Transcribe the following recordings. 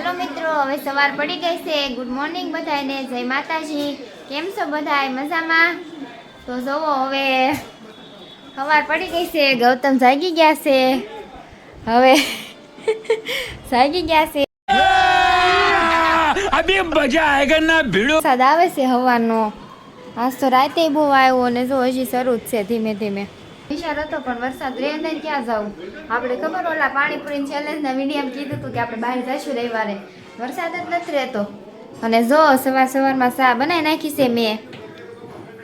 હાલો મિત્રો હવે સવાર પડી ગઈ છે. ગુડ મોર્નિંગ બધાને જય માતાજી. કેમ છો બધા મજામાં? તો જુઓ હવે સવાર પડી ગઈ છે. ગૌતમ જાગી ગયા છે. હવે જાગી ગયા છે. અભી આવે છે હવાનો. આજ તો રાતે બહુ આવ્યો અને જો હજી શરૂ જ છે ધીમે ધીમે. વિચાર હતો, પણ વરસાદ રહે ને ક્યાં જવું આપણે ખબર, ઓલા પાણીપુરી ચેલેન્જના વિડીયામાં કીધું હતું કે આપણે બહાર જઈશું રવિવારે. વરસાદ જ નથી રહેતો. અને જો સવાર સવારમાં ચા બનાવી નાખી છે મેં,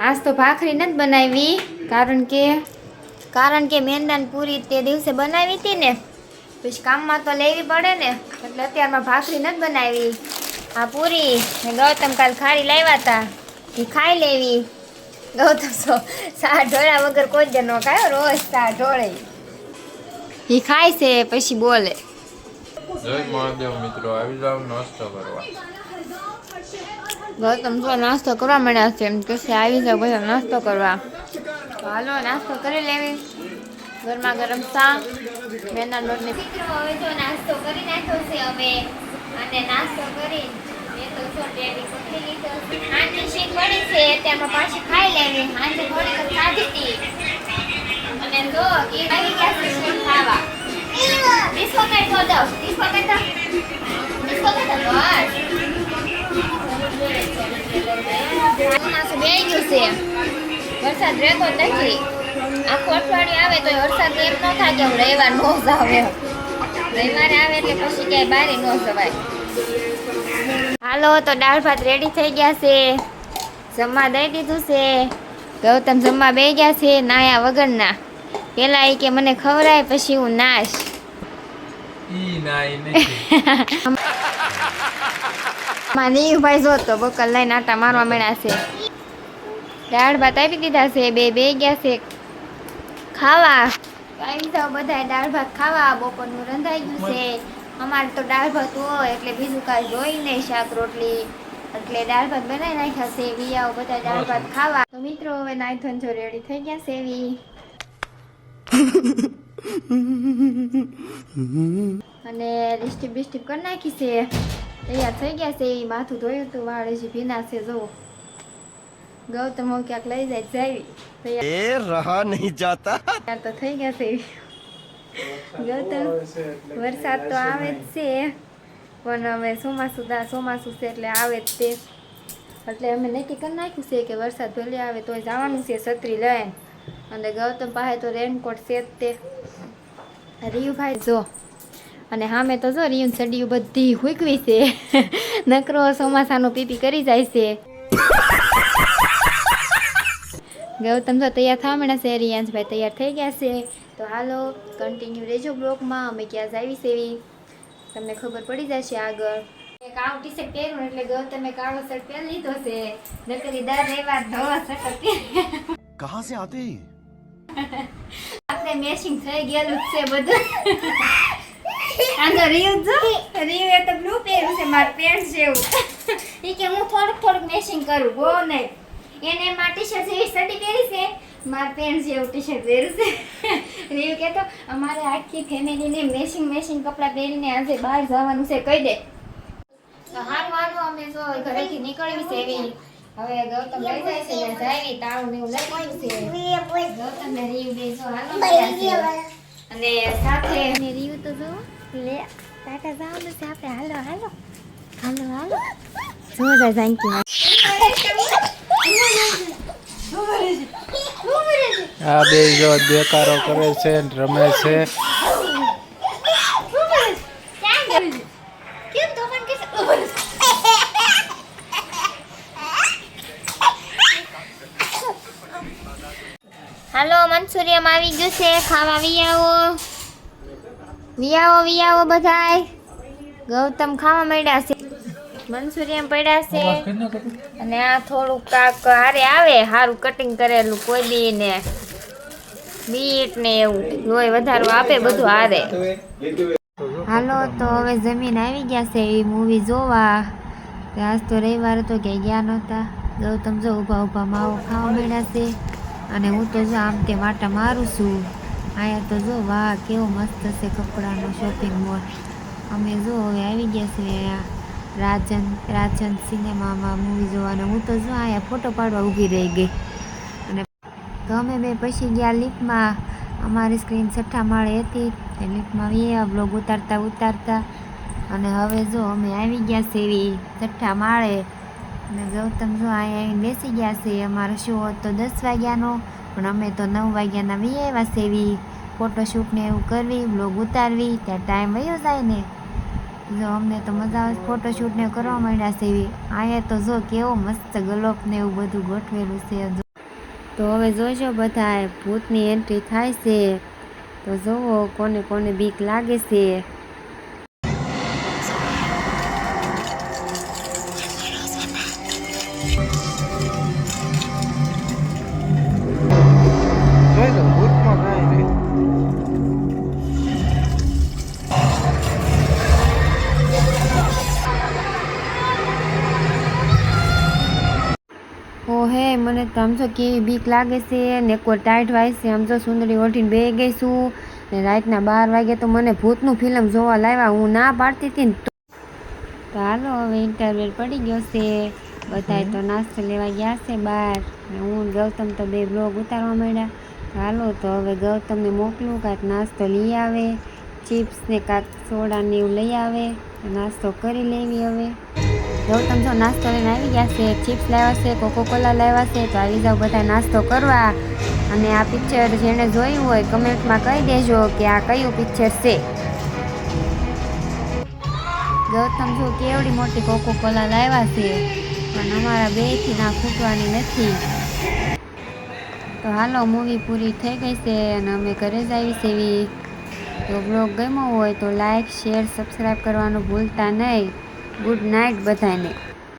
આજ તો ભાખરી નથી બનાવી, કારણ કે કારણ કે મેંદાની પૂરી તે દિવસે બનાવી હતી ને, પછી કામમાં તો લેવી પડે ને, એટલે અત્યારમાં ભાખરી નથી બનાવી. આ પૂરી ગૌતમ કાલ ખારી લાવ્યા હતા, એ ખાઈ લેવી. ગૌતમ સો સા ઢોળા વગર કોઈ જ નો ખાયો રોજ સા ઢોળે. એ ખાય છે પછી બોલે. જય મહાદેવ મિત્રો આવી જાવ નાસ્તો કરવા. ગૌતમ જો નાસ્તો કરવા મળ્યા છે એમ કે આવી જાવ બધા નાસ્તો કરવા. હાલો નાસ્તો કરી લેવી. ગરમા ગરમ ચા મેના લોટની મિત્રો હવે નાસ્તો કરી નાખ્યો છે અમે અને નાસ્તો કરી મેં તો છો ટેડી પકડી લીધો પડી છે તેમાં પાછી ખાઈ લેવી. સાંજે થોડીક ખાધી હતી. અને જો એ આવી ગયા છે ખાવા? ચોમાસું ગયું છે. વરસાદ રહેતો નથી. આખું અઠવાડિયું આવે તો વરસાદ એમ ન થાય કે રવિવાર નો જ આવે રવિવારે આવે એટલે પછી ક્યાંય બારી ન જવાય. હાલો, તો દાળ ભાત રેડી થઈ ગયા છે. જમવા દઈ દીધું છે. ગૌતમ જમવા બે ગયા છે નાયા વગરના. પેલા એ કે મને ખવડાય પછી હું નાશ. ઈ ના ઈ નથી માની ભાઈ જો તો બકલ લઈને આટા મારવા મળ્યા છે. દાળ ભાત આપી દીધા છે બે બે ગયા છે. ખાવા. આવી તો બધા દાળ ભાત ખાવા બપોરનું રંધાઈ ગયું છે. અમારે તો દાળ ભાત હોય એટલે બીજું કાંઈ જોઈ નહીં શાક રોટલી. એટલે દાળ ભાત બનાવી નાખ્યા સેવી આવું બધા દાળ ભાત ખાવા. તો મિત્રો હવે નાઈ ધોન જો રેડી થઈ ગયા સેવી. અને રિસ્ટીપ બિસ્ટીપ કરી નાખી છે. તૈયાર થઈ ગયા છે એ માથું ધોયું હતું વાળે છે ભીના છે જો. ગૌતમ ક્યાંક લઈ જાય જાવી એ રહા નહીં જાતા. તો થઈ ગયા છે ગૌતમ વરસાદ તો આવે જ છે. પણ હવે ચોમાસું દા ચોમાસું છે એટલે આવે જ તે એટલે અમે નક્કી કરી નાખ્યું છે કે વરસાદ ભલે આવે તો જવાનું છે છત્રી લઈને અને ગૌતમ પાસે તો રેનકોટ છે જ તે રીયુભાઈ જો અને સામે તો જો રીયું સડિયું બધી હુકવી છે નકરો ચોમાસાનો પીપી કરી જાય છે ગૌતમ તો તૈયાર થવા માંડ્યા છે રિયાંશભાઈ તૈયાર થઈ ગયા છે તો હાલો કન્ટિન્યુ રહેજો બ્લોગમાં અમે ક્યાં જાવી છે એવી તમને ખબર પડી જશે આગળ. કાળું ટી શર્ટ પહેર્યું એટલે ગયો તમે કાળો શર્ટ પહેરી લીધો છે. નકરી દર રહેવા ધોવા શર્ટ કહા સે આતે આપણે મેચિંગ થઈ ગયેલું છે બધું. આનો રીવ જો. રીવ એ તો બ્લુ પહેર્યું છે માર પેન્ટ જેવું. એ કે હું થોડુંક થોડુંક મેચિંગ કરું ગો નહીં. એને માટી શર્ટ જેવી શર્ટ પહેરી છે. માર પેન્ટ જેવું ટી શર્ટ પહેરશે રીવ કહેતો અમારે આખી ફેમિલીને મેચિંગ મેચિંગ કપડાં પહેરીને આજે બહાર જવાનું છે કહી દે. તો હારું હારું અમે જો ઘરેથી નીકળવી છે એવી. હવે ગૌતમ લઈ જાય છે ને જાયવી તાળું ને એવું લઈ ગયું છે. ગૌતમ ને રીવ હાલો. અને સાથે અને રીવ તો જો લે ટાટા જવાનું છે આપણે. હાલો હાલો. હાલો હાલો. જો જા જાનકી આ બે જો દેકારો કરે છે રમે છે. હાલો, મંચુરિયમ આવી ગયું છે, ખાવા વિયાવો વિયાવો વિયાવો બધાય. ગૌતમ ખાવા મળ્યા છે. મંચુરિયમ પડ્યા છે. અને આ થોડુંક કાક હારે આવે સારું કટિંગ કરેલું કોઈ બી ને બીટ ને એવું લોહી વધારો આપે બધું હારે. હાલો તો હવે જમીન આવી ગયા છે એ મૂવી જોવા. આજ તો રવિવાર હતો કે ગયા નહોતા. ગૌતમ જો ઊભા ઊભા માવો ખાવા મળ્યા છે. અને હું તો જો આમ તે માટા મારું છું. અહીંયા તો જો વાહ કેવો મસ્ત છે કપડાનો શોપિંગ મોલ અમે જો હવે આવી ગયા છે રાજન રાજન સિનેમામાં મૂવી જોવાનો. હું તો જો અહીંયા ફોટો પાડવા ઊભી રહી ગઈ. અને તો અમે બે પછી ગયા લિફ્ટમાં. અમારી સ્ક્રીન છઠ્ઠા માળે હતી. તે લિફ્ટમાં એ બ્લોગ ઉતારતા ઉતારતા. અને હવે જો અમે આવી ગયા છે એવી છઠ્ઠા માળે. અને ગૌતમ જો અહીંયા આવીને બેસી ગયા છે. અમારો શો હતો દસ વાગ્યાનો. પણ અમે તો નવ વાગ્યાના વી આવ્યા એવી ફોટોશૂટ ને એવું કરવી બ્લોગ ઉતારવી. ત્યાં ટાઈમ વયો જાય ને. જો અમને તો મજા આવે ફોટોશૂટ ને કરવા માંડ્યા છે એવી. અહીંયા તો જો કેવો મસ્ત ગલોપ ને એવું બધું ગોઠવેલું છે તો હવે જોજો બધા ભૂતની એન્ટ્રી થાય છે. તો જોવો કોને કોને બીક લાગે છે. મને તો આમ તો કેવી બીક લાગે છે ને કોઈ ટાઈટ વાય છે? આમ તો સુંદરી ઓઠીને બે ગઈ છું ને રાતના બાર વાગે તો મને ભૂતનું ફિલ્મ જોવા લાવ્યા હું ના પાડતી હતી ને તો. હાલો હવે ઇન્ટરવેલ પડી ગયો છે. બધાય તો નાસ્તો લેવા ગયા છે બહાર ને હું ગૌતમ તો બે બ્લોગ ઉતારવા માંડ્યા. તો હાલો તો હવે ગૌતમને મોકલું કાંઈક નાસ્તો લઈ આવે ચિપ્સ ને કાંક સોડા ને એવું લઈ આવે નાસ્તો કરી લેવી હવે. ગૌતમ જો નાસ્તો લઈને આવી ગયા છે ચિપ્સ લાવ્યા છે કોકોકોલા લાવ્યા છે, તો આવી જાઓ બધા નાસ્તો કરવા. અને આ પિક્ચર જેણે જોયું હોય કમેન્ટમાં કહી દેજો કે આ કયું પિક્ચર છે. ગૌતમ જો કેવડી મોટી કોકો કોલા લાવ્યા છે, પણ અમારા બેથી ના ખૂટવાની નથી. તો હાલો મૂવી પૂરી થઈ ગઈ છે અને અમે ઘરે જ આવી છે. એવી તો બ્લોગ ગમ્યો હોય તો લાઈક શેર સબસ્ક્રાઈબ કરવાનું ભૂલતા નહીં. ગુડ નાઇટ બધાને.